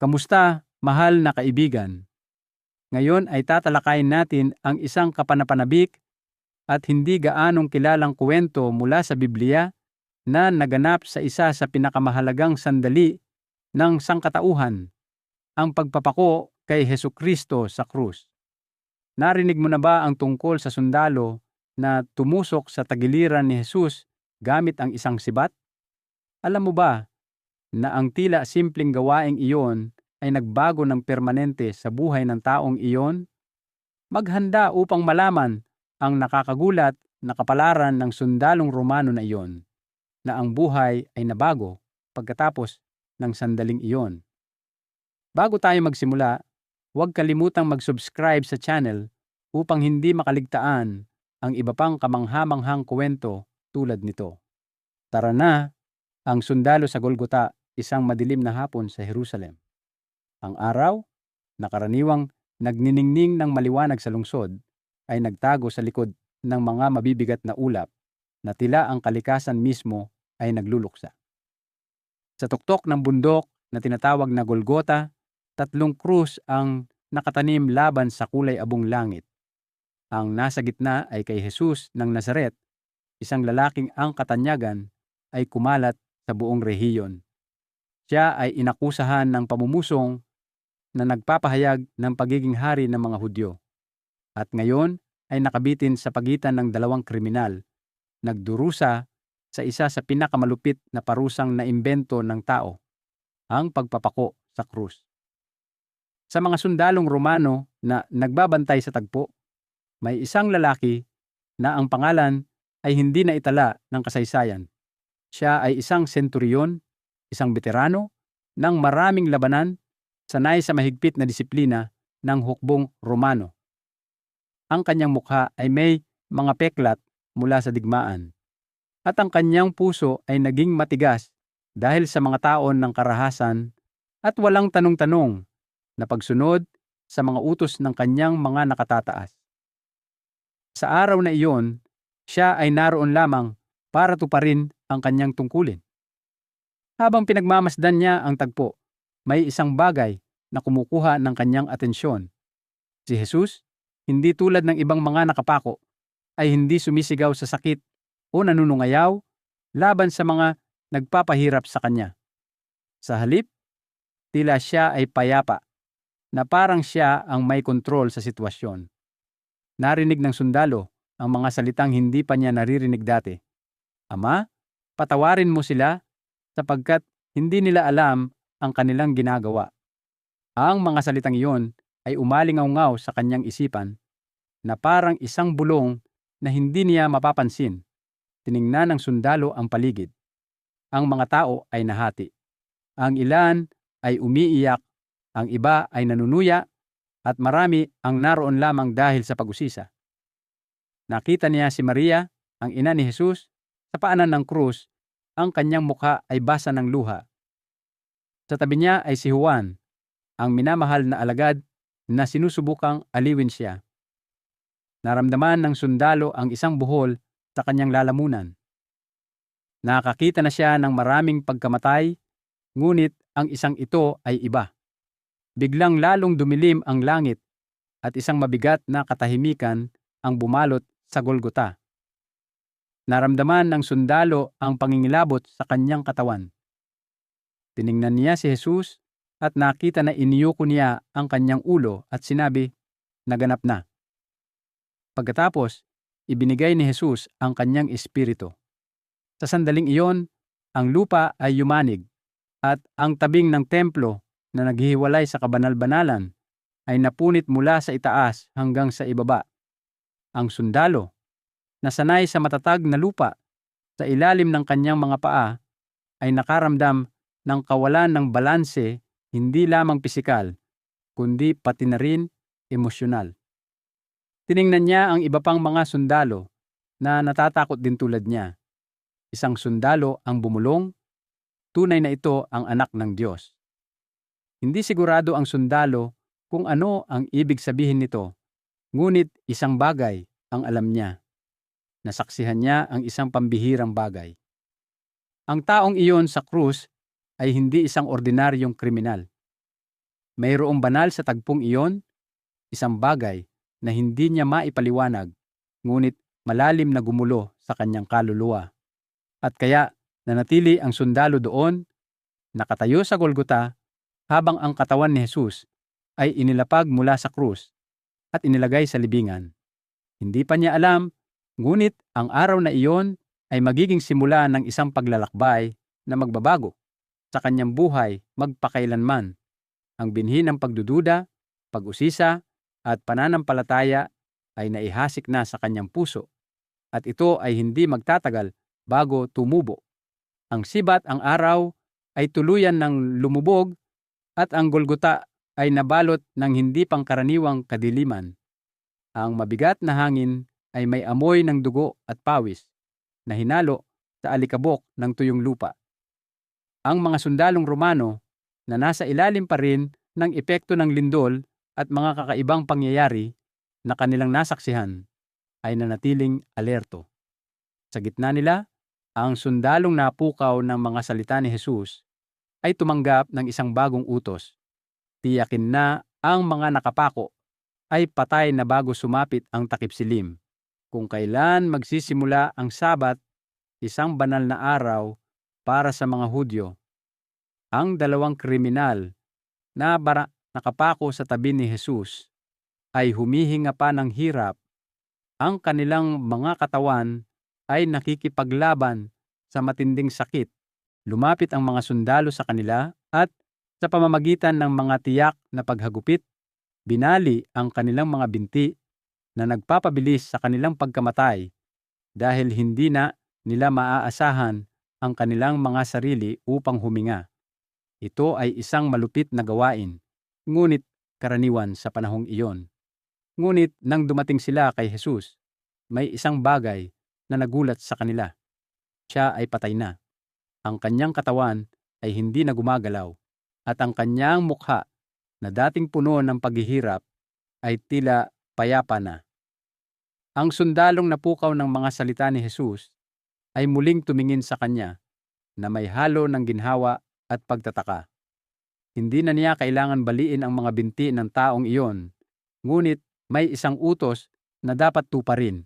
Kamusta, mahal na kaibigan? Ngayon ay tatalakayin natin ang isang kapanapanabik at hindi gaanong kilalang kwento mula sa Biblia na naganap sa isa sa pinakamahalagang sandali ng sangkatauhan, ang pagpapako kay Heso Kristo sa krus. Narinig mo na ba ang tungkol sa sundalo na tumusok sa tagiliran ni Jesus gamit ang isang sibat? Alam mo ba na ang tila simpleng gawaing iyon ay nagbago ng permanente sa buhay ng taong iyon? Maghanda upang malaman ang nakakagulat na kapalaran ng sundalong Romano na iyon, na ang buhay ay nabago pagkatapos ng sandaling iyon. Bago tayo magsimula, huwag kalimutang mag-subscribe sa channel upang hindi makaligtaan ang iba pang kamanghamanghang kwento tulad nito. Tara na, ang sundalo sa Golgota, isang madilim na hapon sa Jerusalem. Ang araw, na karaniwang nagniningning ng maliwanag sa lungsod, ay nagtago sa likod ng mga mabibigat na ulap na tila ang kalikasan mismo ay nagluluksa. Sa tuktok ng bundok na tinatawag na Golgota, tatlong krus ang nakatanim laban sa kulay abong langit. Ang nasa gitna ay kay Jesus ng Nazaret, isang lalaking ang katanyagan ay kumalat sa buong rehiyon. Siya ay inakusahan ng pamumusong na nagpapahayag ng pagiging hari ng mga Hudyo. At ngayon ay nakabitin sa pagitan ng dalawang kriminal, nagdurusa sa isa sa pinakamalupit na parusang naimbento ng tao, ang pagpapako sa krus. Sa mga sundalong Romano na nagbabantay sa tagpo, may isang lalaki na ang pangalan ay hindi na itala ng kasaysayan. Siya ay isang senturyon, isang veterano ng maraming labanan, sanay sa mahigpit na disiplina ng hukbong Romano. Ang kanyang mukha ay may mga peklat mula sa digmaan at ang kanyang puso ay naging matigas dahil sa mga taon ng karahasan at walang tanong-tanong na pagsunod sa mga utos ng kanyang mga nakatataas. Sa araw na iyon, siya ay naroon lamang para tuparin ang kanyang tungkulin. Habang pinagmamasdan niya ang tagpo, may isang bagay na kumukuha ng kanyang atensyon. Si Jesus, hindi tulad ng ibang mga nakapako, ay hindi sumisigaw sa sakit o nanunungayaw laban sa mga nagpapahirap sa kanya. Sa halip, tila siya ay payapa, na parang siya ang may kontrol sa sitwasyon. Narinig ng sundalo ang mga salitang hindi pa niya naririnig dati. Ama, patawarin mo sila sapagkat hindi nila alam ang kanilang ginagawa. Ang mga salitang iyon ay umalingaw-ngaw sa kanyang isipan na parang isang bulong na hindi niya mapapansin tiningnan ng sundalo ang paligid. Ang mga tao ay nahati. Ang ilan ay umiiyak, ang iba ay nanunuya, at marami ang naroon lamang dahil sa pag-usisa. Nakita niya si Maria, ang ina ni Jesus, sa paanan ng krus, ang kanyang mukha ay basa ng luha. Sa tabi niya ay si Juan, ang minamahal na alagad na sinusubukang aliwin siya. Naramdaman ng sundalo ang isang buhol sa kanyang lalamunan. Nakakita na siya ng maraming pagkamatay, ngunit ang isang ito ay iba. Biglang lalong dumilim ang langit at isang mabigat na katahimikan ang bumalot sa Golgota. Naramdaman ng sundalo ang pangingilabot sa kanyang katawan. Tiningnan niya si Jesus at nakita na iniyuko niya ang kanyang ulo at sinabi, naganap na. Pagkatapos, ibinigay ni Jesus ang kanyang espiritu. Sa sandaling iyon, ang lupa ay yumanig at ang tabing ng templo na naghihiwalay sa kabanal-banalan ay napunit mula sa itaas hanggang sa ibaba. Ang sundalo, na sanay sa matatag na lupa sa ilalim ng kanyang mga paa, ay nakaramdam ng kawalan ng balanse hindi lamang pisikal, kundi pati na rin emosyonal. Tiningnan niya ang iba pang mga sundalo na natatakot din tulad niya. Isang sundalo ang bumulong, tunay na ito ang anak ng Diyos. Hindi sigurado ang sundalo kung ano ang ibig sabihin nito, ngunit isang bagay ang alam niya. Nasaksihan niya ang isang pambihirang bagay. Ang taong iyon sa krus ay hindi isang ordinaryong kriminal. Mayroong banal sa tagpong iyon, isang bagay na hindi niya maipaliwanag, ngunit malalim na gumulo sa kanyang kaluluwa. At kaya nanatili ang sundalo doon, nakatayo sa Golgota, habang ang katawan ni Jesus ay inilapag mula sa krus at inilagay sa libingan. Hindi pa niya alam, ngunit ang araw na iyon ay magiging simula ng isang paglalakbay na magbabago sa kanyang buhay magpakailanman. Ang binhi ng pagdududa, pag-usisa, at pananampalataya ay naihasik na sa kanyang puso at ito ay hindi magtatagal bago tumubo. Ang sibat ang araw ay tuluyan ng lumubog at ang Golgota ay nabalot ng hindi pangkaraniwang kadiliman. Ang mabigat na hangin ay may amoy ng dugo at pawis na hinalo sa alikabok ng tuyong lupa. Ang mga sundalong Romano na nasa ilalim pa rin ng epekto ng lindol at mga kakaibang pangyayari na kanilang nasaksihan ay nanatiling alerto. Sa gitna nila, ang sundalong napukaw ng mga salita ni Jesus ay tumanggap ng isang bagong utos. Tiyakin na ang mga nakapako ay patay na bago sumapit ang takip silim. Kung kailan magsisimula ang Sabat, isang banal na araw para sa mga Hudyo. Ang dalawang kriminal na bara nakapako sa tabi ni Jesus ay humihinga pa ng hirap. Ang kanilang mga katawan ay nakikipaglaban sa matinding sakit. Lumapit ang mga sundalo sa kanila at sa pamamagitan ng mga tiyak na paghagupit, binali ang kanilang mga binti na nagpapabilis sa kanilang pagkamatay dahil hindi na nila maaasahan ang kanilang mga sarili upang huminga. Ito ay isang malupit na gawain, ngunit karaniwan sa panahong iyon. Ngunit nang dumating sila kay Jesus, may isang bagay na nagulat sa kanila. Siya ay patay na. Ang kanyang katawan ay hindi na gumagalaw at ang kanyang mukha na dating puno ng paghihirap ay tila payapa na. Ang sundalong napukaw ng mga salita ni Jesus ay muling tumingin sa kanya na may halo ng ginhawa at pagtataka. Hindi na niya kailangan baliin ang mga binti ng taong iyon, ngunit may isang utos na dapat tuparin.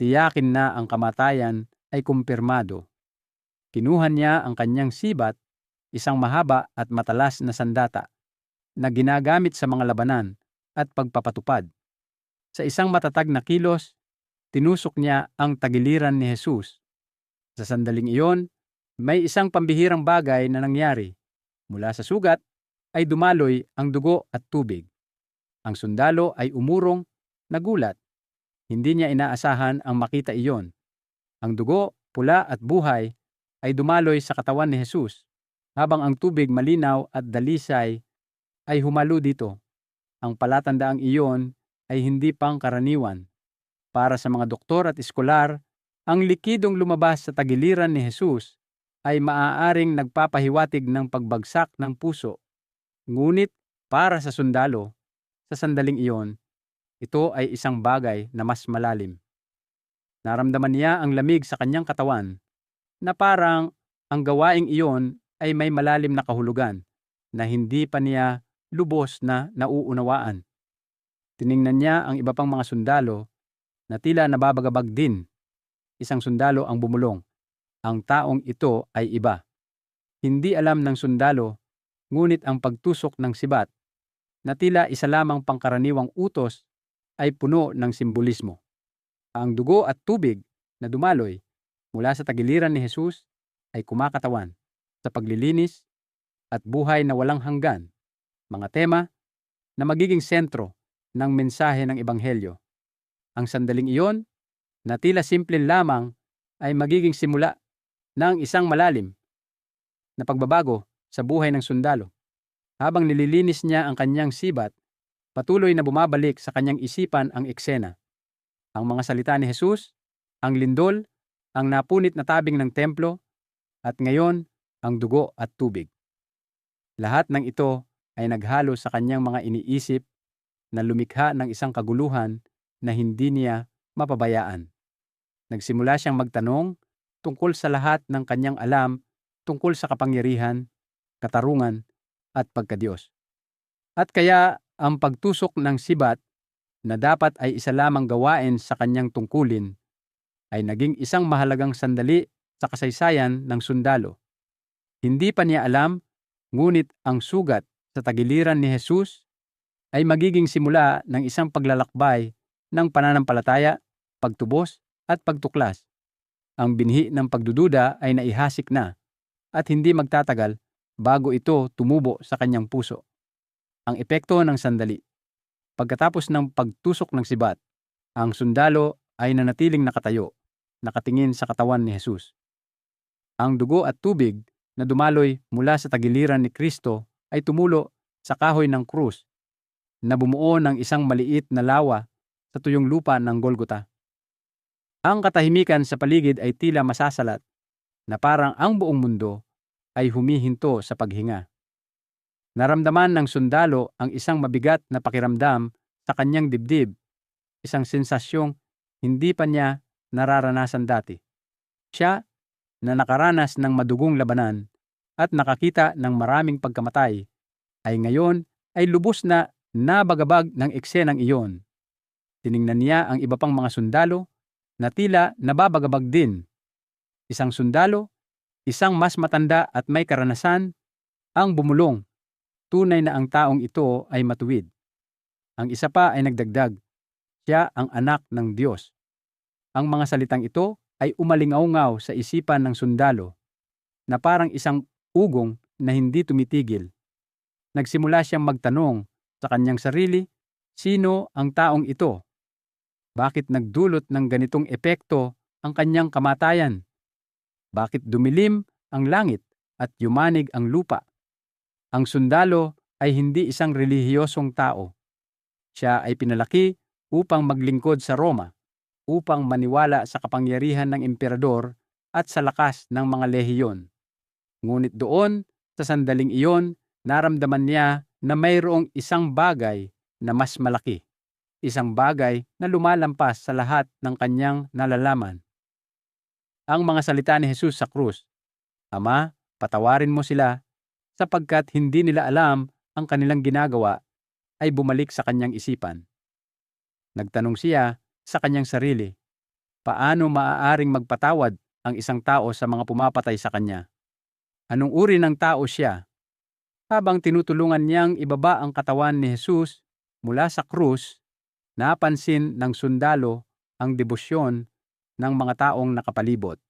Tiyakin na ang kamatayan ay kumpirmado. Kinuha niya ang kanyang sibat, isang mahaba at matalas na sandata, na ginagamit sa mga labanan at pagpapatupad. Sa isang matatag na kilos, tinusok niya ang tagiliran ni Jesus sa sandaling iyon, may isang pambihirang bagay na nangyari. Mula sa sugat ay dumaloy ang dugo at tubig. Ang sundalo ay umurong, nagulat. Hindi niya inaasahan ang makita iyon. Ang dugo, pula at buhay ay dumaloy sa katawan ni Jesus, habang ang tubig malinaw at dalisay ay humalo dito. Ang palatandaang iyon ay hindi pang karaniwan. Para sa mga doktor at eskolar, ang likidong lumabas sa tagiliran ni Jesus ay maaaring nagpapahiwatig ng pagbagsak ng puso. Ngunit para sa sundalo, sa sandaling iyon, ito ay isang bagay na mas malalim. Naramdaman niya ang lamig sa kanyang katawan na parang ang gawaing iyon ay may malalim na kahulugan na hindi pa niya lubos na nauunawaan. Tiningnan niya ang iba pang mga sundalo na tila nababagabag din isang sundalo ang bumulong. Ang taong ito ay iba. Hindi alam ng sundalo, ngunit ang pagtusok ng sibat na tila isa lamang pangkaraniwang utos ay puno ng simbolismo. Ang dugo at tubig na dumaloy mula sa tagiliran ni Jesus ay kumakatawan sa paglilinis at buhay na walang hanggan, mga tema na magiging sentro ng mensahe ng Ebanghelyo. Ang sandaling iyon na tila simple lamang ay magiging simula ng isang malalim na pagbabago sa buhay ng sundalo. Habang nililinis niya ang kanyang sibat, patuloy na bumabalik sa kanyang isipan ang eksena. Ang mga salita ni Jesus, ang lindol, ang napunit na tabing ng templo, at ngayon ang dugo at tubig. Lahat ng ito ay naghalo sa kanyang mga iniisip na lumikha ng isang kaguluhan na hindi niya mapabayaan. Nagsimula siyang magtanong tungkol sa lahat ng kanyang alam tungkol sa kapangyarihan, katarungan, at pagkadiyos. At kaya ang pagtusok ng sibat na dapat ay isa lamang gawain sa kanyang tungkulin ay naging isang mahalagang sandali sa kasaysayan ng sundalo. Hindi pa niya alam, ngunit ang sugat sa tagiliran ni Jesus ay magiging simula ng isang paglalakbay ng pananampalataya, pagtubos at pagtuklas. Ang binhi ng pagdududa ay naihasik na at hindi magtatagal bago ito tumubo sa kanyang puso. Ang epekto ng sandali. Pagkatapos ng pagtusok ng sibat, ang sundalo ay nanatiling nakatayo, nakatingin sa katawan ni Jesus. Ang dugo at tubig na dumaloy mula sa tagiliran ni Kristo ay tumulo sa kahoy ng krus na bumuo ng isang maliit na lawa sa tuyong lupa ng Golgota. Ang katahimikan sa paligid ay tila masasalat na parang ang buong mundo ay humihinto sa paghinga. Naramdaman ng sundalo ang isang mabigat na pakiramdam sa kanyang dibdib, isang sensasyong hindi pa niya nararanasan dati. Siya na nakaranas ng madugong labanan at nakakita ng maraming pagkamatay ay ngayon ay lubos na nabagabag ng eksenang iyon. Tiningnan niya ang iba pang mga sundalo na tila nababagabag din. Isang sundalo, isang mas matanda at may karanasan, ang bumulong tunay na ang taong ito ay matuwid. Ang isa pa ay nagdagdag, siya ang anak ng Diyos. Ang mga salitang ito ay umalingaw sa isipan ng sundalo na parang isang ugong na hindi tumitigil. Nagsimula siyang magtanong sa kanyang sarili, sino ang taong ito? Bakit nagdulot ng ganitong epekto ang kanyang kamatayan? Bakit dumilim ang langit at yumanig ang lupa? Ang sundalo ay hindi isang relihiyosong tao. Siya ay pinalaki upang maglingkod sa Roma, upang maniwala sa kapangyarihan ng emperador at sa lakas ng mga lehiyon. Ngunit doon, sa sandaling iyon, naramdaman niya na mayroong isang bagay na mas malaki. Isang bagay na lumalampas sa lahat ng kanyang nalalaman. Ang mga salita ni Jesus sa krus, Ama, patawarin mo sila sapagkat hindi nila alam ang kanilang ginagawa ay bumalik sa kanyang isipan. Nagtanong siya sa kanyang sarili, paano maaaring magpatawad ang isang tao sa mga pumapatay sa kanya? Anong uri ng tao siya? Habang tinutulungan niyang ibaba ang katawan ni Jesus mula sa krus, napansin ng sundalo ang debosyon ng mga taong nakapalibot.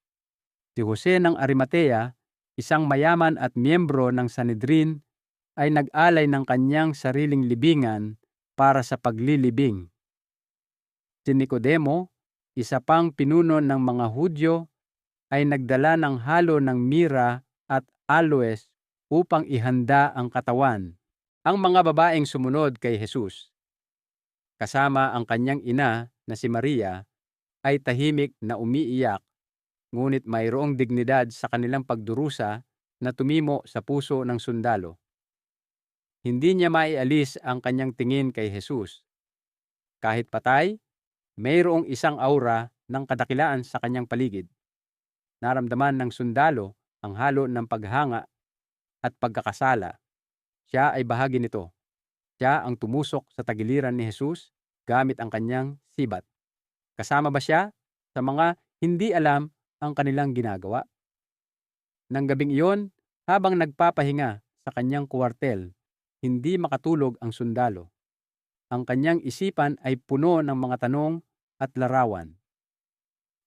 Si Jose ng Arimatea isang mayaman at miyembro ng Sanedrin, ay nag-alay ng kanyang sariling libingan para sa paglilibing. Si Nicodemo, isa pang pinuno ng mga Hudyo, ay nagdala ng halo ng mira at aloes upang ihanda ang katawan. Ang mga babaeng sumunod kay Jesus, kasama ang kanyang ina na si Maria, ay tahimik na umiiyak ngunit mayroong dignidad sa kanilang pagdurusa na tumimo sa puso ng sundalo. Hindi niya maialis ang kanyang tingin kay Jesus. Kahit patay, mayroong isang aura ng kadakilaan sa kanyang paligid. Naramdaman ng sundalo ang halo ng paghanga at pagkakasala. Siya ay bahagi nito. Siya ang tumusok sa tagiliran ni Jesus gamit ang kanyang sibat. Kasama ba siya sa mga hindi alam ang kanilang ginagawa. Nang gabing iyon, habang nagpapahinga sa kanyang kuwartel, hindi makatulog ang sundalo. Ang kanyang isipan ay puno ng mga tanong at larawan.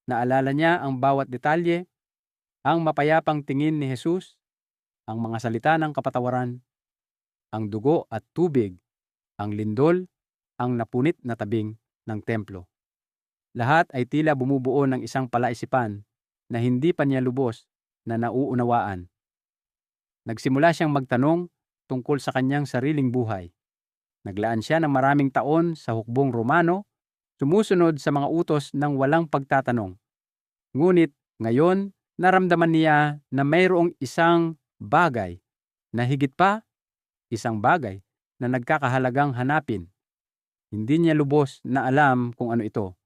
Naalala niya ang bawat detalye, ang mapayapang tingin ni Jesus, ang mga salita ng kapatawaran, ang dugo at tubig, ang lindol, ang napunit na tabing ng templo. Lahat ay tila bumubuo ng isang palaisipan na hindi pa niya lubos na nauunawaan. Nagsimula siyang magtanong tungkol sa kanyang sariling buhay. Naglaan siya ng maraming taon sa hukbong Romano, sumusunod sa mga utos ng walang pagtatanong. Ngunit ngayon, naramdaman niya na mayroong isang bagay na higit pa, isang bagay na nagkakahalagang hanapin. Hindi niya lubos na alam kung ano ito,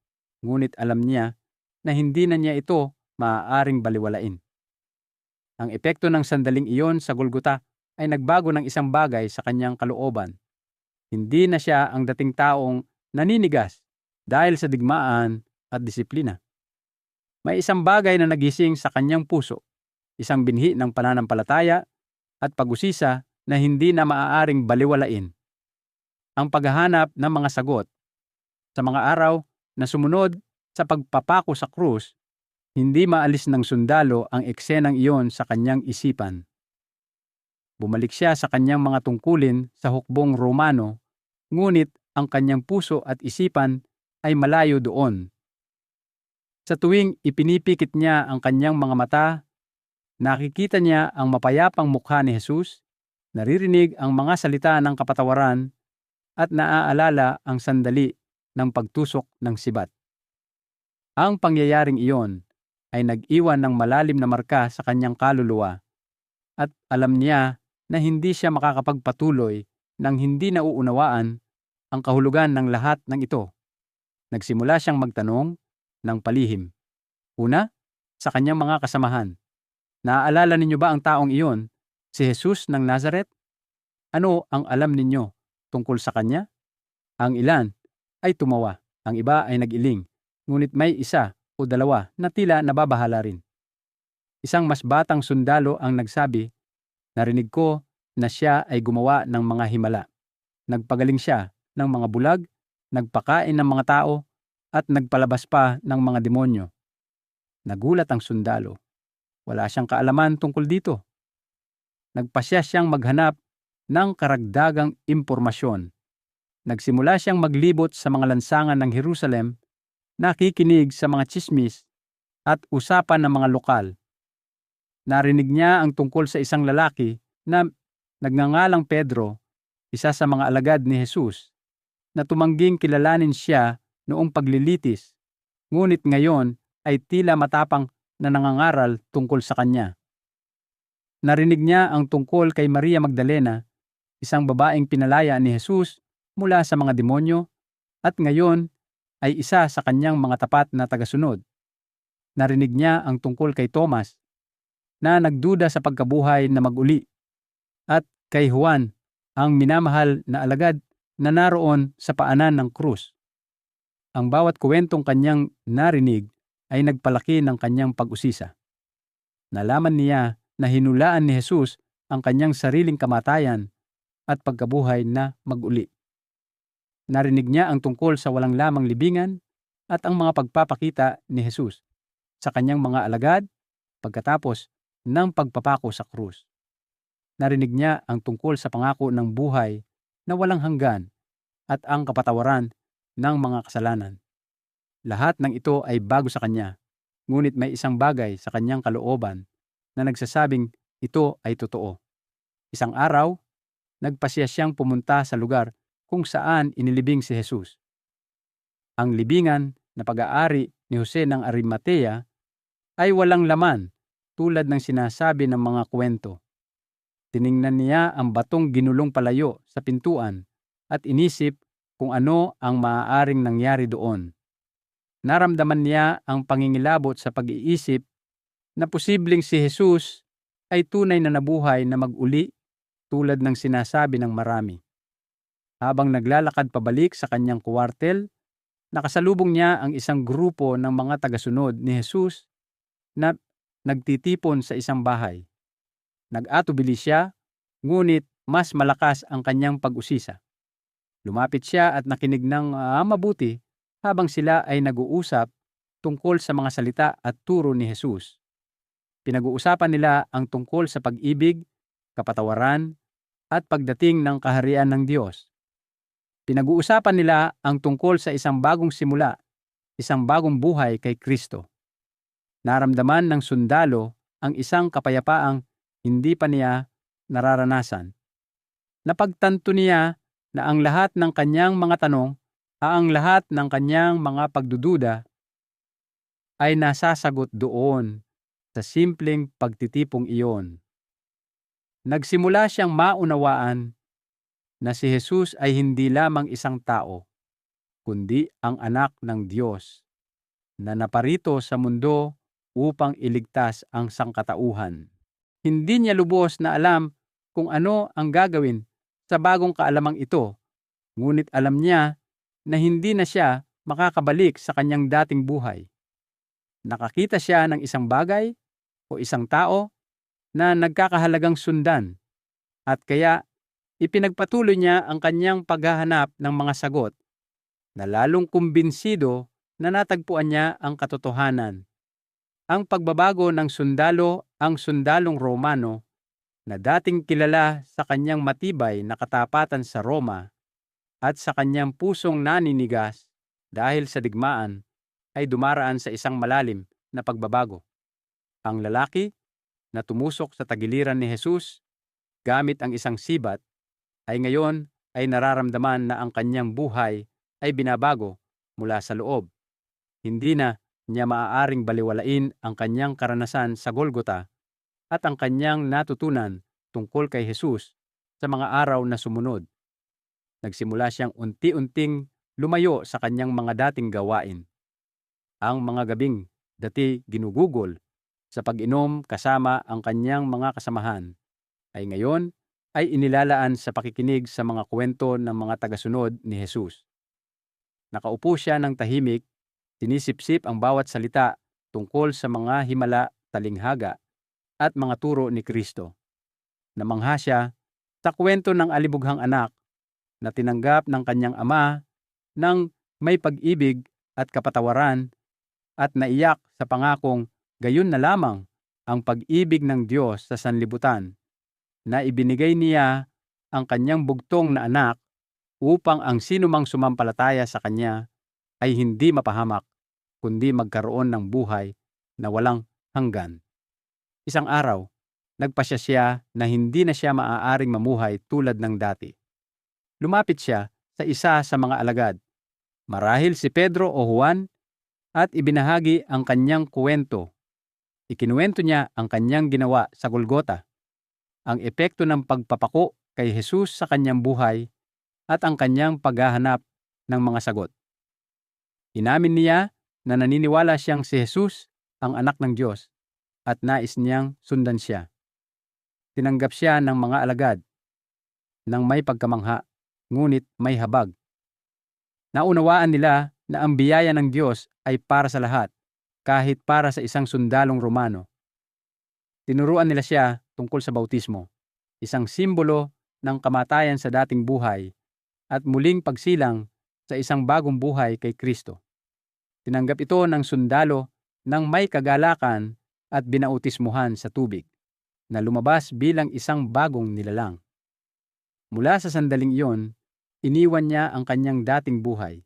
ngunit alam niya na hindi na niya ito maaaring baliwalain. Ang epekto ng sandaling iyon sa Golgota ay nagbago ng isang bagay sa kanyang kalooban. Hindi na siya ang dating taong naninigas dahil sa digmaan at disiplina. May isang bagay na nagising sa kanyang puso, isang binhi ng pananampalataya at pag-usisa na hindi na maaaring baliwalain. Ang paghahanap ng mga sagot sa mga araw na sumunod sa pagpapako sa krus, hindi maalis ng sundalo ang eksenang iyon sa kanyang isipan. Bumalik siya sa kanyang mga tungkulin sa hukbong Romano, ngunit ang kanyang puso at isipan ay malayo doon. Sa tuwing ipinipikit niya ang kanyang mga mata, nakikita niya ang mapayapang mukha ni Jesus, naririnig ang mga salita ng kapatawaran, at naaalala ang sandali ng pagtusok ng sibat. Ang pangyayaring iyon ay nag-iwan ng malalim na marka sa kanyang kaluluwa at alam niya na hindi siya makakapagpatuloy nang hindi nauunawaan ang kahulugan ng lahat ng ito. Nagsimula siyang magtanong ng palihim. Una, sa kanyang mga kasamahan. Naaalala ninyo ba ang taong iyon, si Jesus ng Nazareth? Ano ang alam ninyo tungkol sa kanya? Ang ilan ay tumawa, ang iba ay nagiling, ngunit may isa o dalawa na tila nababahala rin. Isang mas batang sundalo ang nagsabi, narinig ko na siya ay gumawa ng mga himala. Nagpagaling siya ng mga bulag, nagpakain ng mga tao, at nagpalabas pa ng mga demonyo. Nagulat ang sundalo. Wala siyang kaalaman tungkol dito. Nagpasya siyang maghanap ng karagdagang impormasyon. Nagsimula siyang maglibot sa mga lansangan ng Jerusalem nakikinig sa mga chismis at usapan ng mga lokal. Narinig niya ang tungkol sa isang lalaki na nagngangalang Pedro, isa sa mga alagad ni Jesus, na tumangging kilalanin siya noong paglilitis, ngunit ngayon ay tila matapang na nangangaral tungkol sa kanya. Narinig niya ang tungkol kay Maria Magdalena, isang babaeng pinalaya ni Jesus mula sa mga demonyo, at ngayon ay isa sa kanyang mga tapat na tagasunod. Narinig niya ang tungkol kay Thomas na nagduda sa pagkabuhay na maguli at kay Juan ang minamahal na alagad na naroon sa paanan ng krus. Ang bawat kwentong kanyang narinig ay nagpalaki ng kanyang pag-usisa. Nalaman niya na hinulaan ni Jesus ang kanyang sariling kamatayan at pagkabuhay na maguli. Narinig niya ang tungkol sa walang lamang libingan at ang mga pagpapakita ni Jesus sa kanyang mga alagad pagkatapos ng pagpapako sa krus. Narinig niya ang tungkol sa pangako ng buhay na walang hanggan at ang kapatawaran ng mga kasalanan. Lahat ng ito ay bago sa kanya, ngunit may isang bagay sa kanyang kalooban na nagsasabing ito ay totoo. Isang araw, nagpasya siyang pumunta sa lugar kung saan inilibing si Jesus. Ang libingan na pag-aari ni Jose ng Arimatea ay walang laman tulad ng sinasabi ng mga kwento. Tiningnan niya ang batong ginulong palayo sa pintuan at inisip kung ano ang maaaring nangyari doon. Naramdaman niya ang pangingilabot sa pag-iisip na posibleng si Jesus ay tunay na nabuhay na mag-uli tulad ng sinasabi ng marami. Habang naglalakad pabalik sa kanyang kuwartel, nakasalubong niya ang isang grupo ng mga tagasunod ni Jesus na nagtitipon sa isang bahay. Nag-atubili siya, ngunit mas malakas ang kanyang pag-usisa. Lumapit siya at nakinig ng uh, mabuti habang sila ay nag-uusap tungkol sa mga salita at turo ni Jesus. Pinag-uusapan nila ang tungkol sa pag-ibig, kapatawaran, at pagdating ng kaharian ng Diyos. Pinag-uusapan nila ang tungkol sa isang bagong simula, isang bagong buhay kay Kristo. Naramdaman ng sundalo ang isang kapayapaang hindi pa niya nararanasan. Napagtanto niya na ang lahat ng kanyang mga tanong, ang lahat ng kanyang mga pagdududa ay nasasagot doon sa simpleng pagtitipong iyon. Nagsimula siyang maunawaan na si Jesus ay hindi lamang isang tao, kundi ang anak ng Diyos na naparito sa mundo upang iligtas ang sangkatauhan. Hindi niya lubos na alam kung ano ang gagawin sa bagong kaalamang ito, Ngunit alam niya na hindi na siya makakabalik sa kanyang dating buhay. Nakakita siya ng isang bagay o isang tao na nagkakahalagang sundan at kaya ipinagpatuloy niya ang kanyang paghahanap ng mga sagot na lalong kumbinsido na natagpuan niya ang katotohanan. Ang pagbabago ng sundalo ang sundalong Romano na dating kilala sa kanyang matibay na katapatan sa Roma at sa kanyang pusong naninigas dahil sa digmaan ay dumaraan sa isang malalim na pagbabago. Ang lalaki na tumusok sa tagiliran ni Jesus gamit ang isang sibat ay ngayon ay nararamdaman na ang kanyang buhay ay binabago mula sa loob. Hindi na niya maaaring baliwalain ang kanyang karanasan sa Golgota at ang kanyang natutunan tungkol kay Jesus sa mga araw na sumunod. Nagsimula siyang unti-unting lumayo sa kanyang mga dating gawain. Ang mga gabing dati ginugugol sa pag-inom kasama ang kanyang mga kasamahan ay ngayon ay inilalaan sa pakikinig sa mga kwento ng mga tagasunod ni Jesus. Nakaupo siya ng tahimik, sinisipsip ang bawat salita tungkol sa mga himala, talinghaga at mga turo ni Kristo. Namangha siya sa kwento ng alibughang anak na tinanggap ng kanyang ama ng may pag-ibig at kapatawaran at naiyak sa pangakong gayon na lamang ang pag-ibig ng Diyos sa sanlibutan na ibinigay niya ang kanyang bugtong na anak upang ang sinumang sumampalataya sa kanya ay hindi mapahamak kundi magkaroon ng buhay na walang hanggan. Isang araw, nagpasya siya na hindi na siya maaaring mamuhay tulad ng dati. Lumapit siya sa isa sa mga alagad, marahil si Pedro o Juan, at ibinahagi ang kanyang kuwento. Ikinuwento niya ang kanyang ginawa sa Golgota, ang epekto ng pagpapako kay Jesus sa kanyang buhay at ang kanyang paghahanap ng mga sagot. Inamin niya na naniniwala siyang si Jesus ang anak ng Diyos at nais niyang sundan siya. Tinanggap siya ng mga alagad ng may pagkamangha, ngunit may habag. Naunawaan nila na ang biyaya ng Diyos ay para sa lahat, kahit para sa isang sundalong Romano. Tinuruan nila siya tungkol sa bautismo, isang simbolo ng kamatayan sa dating buhay at muling pagsilang sa isang bagong buhay kay Kristo. Tinanggap ito ng sundalo ng may kagalakan at binautismuhan sa tubig na lumabas bilang isang bagong nilalang. Mula sa sandaling iyon, iniwan niya ang kanyang dating buhay.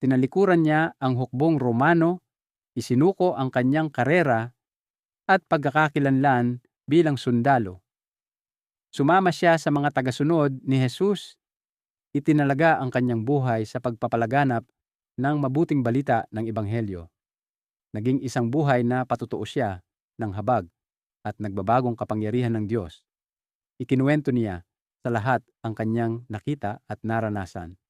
Tinalikuran niya ang hukbong Romano, isinuko ang kanyang karera at pagkakakilanlan bilang sundalo. Sumama siya sa mga tagasunod ni Jesus itinalaga ang kanyang buhay sa pagpapalaganap ng mabuting balita ng Ebanghelyo. Naging isang buhay na patutuo siya ng habag at nagbabagong kapangyarihan ng Diyos. Ikinuwento niya sa lahat ang kanyang nakita at naranasan.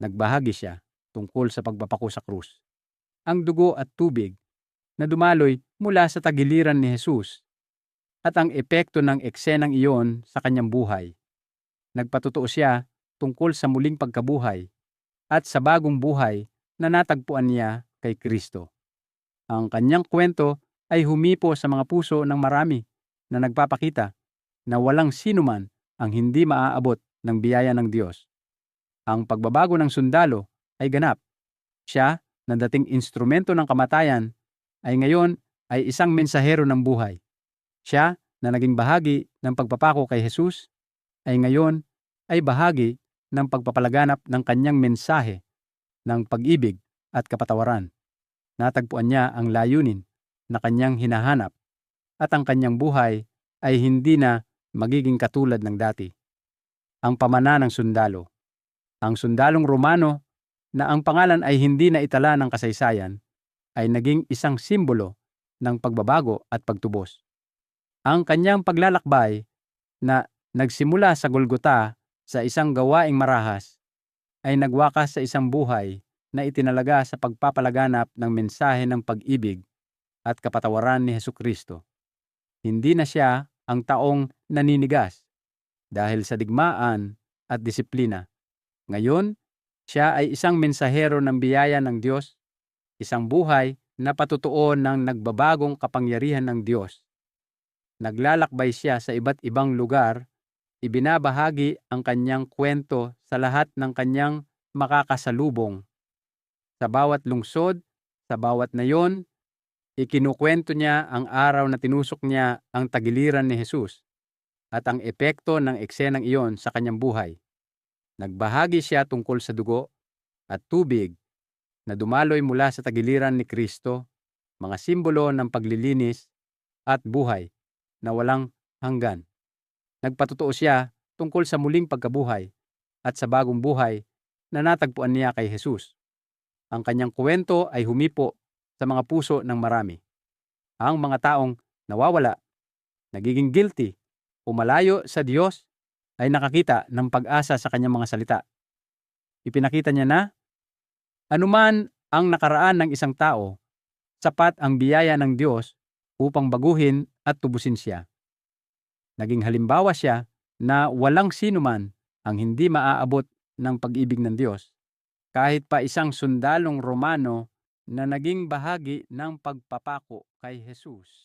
Nagbahagi siya tungkol sa pagpapako sa krus. Ang dugo at tubig na dumaloy mula sa tagiliran ni Jesus at ang epekto ng eksenang iyon sa kanyang buhay. Nagpatutuo siya tungkol sa muling pagkabuhay at sa bagong buhay na natagpuan niya kay Kristo. Ang kanyang kwento ay humipo sa mga puso ng marami na nagpapakita na walang sinuman ang hindi maaabot ng biyaya ng Diyos. Ang pagbabago ng sundalo ay ganap. Siya, na dating instrumento ng kamatayan, ay ngayon ay isang mensahero ng buhay. Siya, na naging bahagi ng pagpapako kay Jesus, ay ngayon ay bahagi ng pagpapalaganap ng kanyang mensahe ng pag-ibig at kapatawaran. Natagpuan niya ang layunin na kanyang hinahanap at ang kanyang buhay ay hindi na magiging katulad ng dati. Ang pamana ng sundalo. Ang sundalong Romano na ang pangalan ay hindi na itala ng kasaysayan ay naging isang simbolo ng pagbabago at pagtubos. Ang kanyang paglalakbay na nagsimula sa Golgota sa isang gawaing marahas ay nagwakas sa isang buhay na itinalaga sa pagpapalaganap ng mensahe ng pag-ibig at kapatawaran ni Heso Kristo. Hindi na siya ang taong naninigas dahil sa digmaan at disiplina. Ngayon, siya ay isang mensahero ng biyaya ng Diyos, isang buhay na patutuo ng nagbabagong kapangyarihan ng Diyos. Naglalakbay siya sa iba't ibang lugar, ibinabahagi ang kanyang kwento sa lahat ng kanyang makakasalubong. Sa bawat lungsod, sa bawat nayon, ikinukwento niya ang araw na tinusok niya ang tagiliran ni Jesus at ang epekto ng eksenang iyon sa kanyang buhay. Nagbahagi siya tungkol sa dugo at tubig na dumaloy mula sa tagiliran ni Kristo, mga simbolo ng paglilinis at buhay na walang hanggan. Nagpatutuo siya tungkol sa muling pagkabuhay at sa bagong buhay na natagpuan niya kay Jesus. Ang kanyang kwento ay humipo sa mga puso ng marami. Ang mga taong nawawala, nagiging guilty, o malayo sa Diyos ay nakakita ng pag-asa sa kanyang mga salita. Ipinakita niya na, anuman ang nakaraan ng isang tao, sapat ang biyaya ng Diyos upang baguhin at tubusin siya. Naging halimbawa siya na walang sinuman ang hindi maaabot ng pag-ibig ng Diyos, kahit pa isang sundalong Romano na naging bahagi ng pagpapako kay Jesus.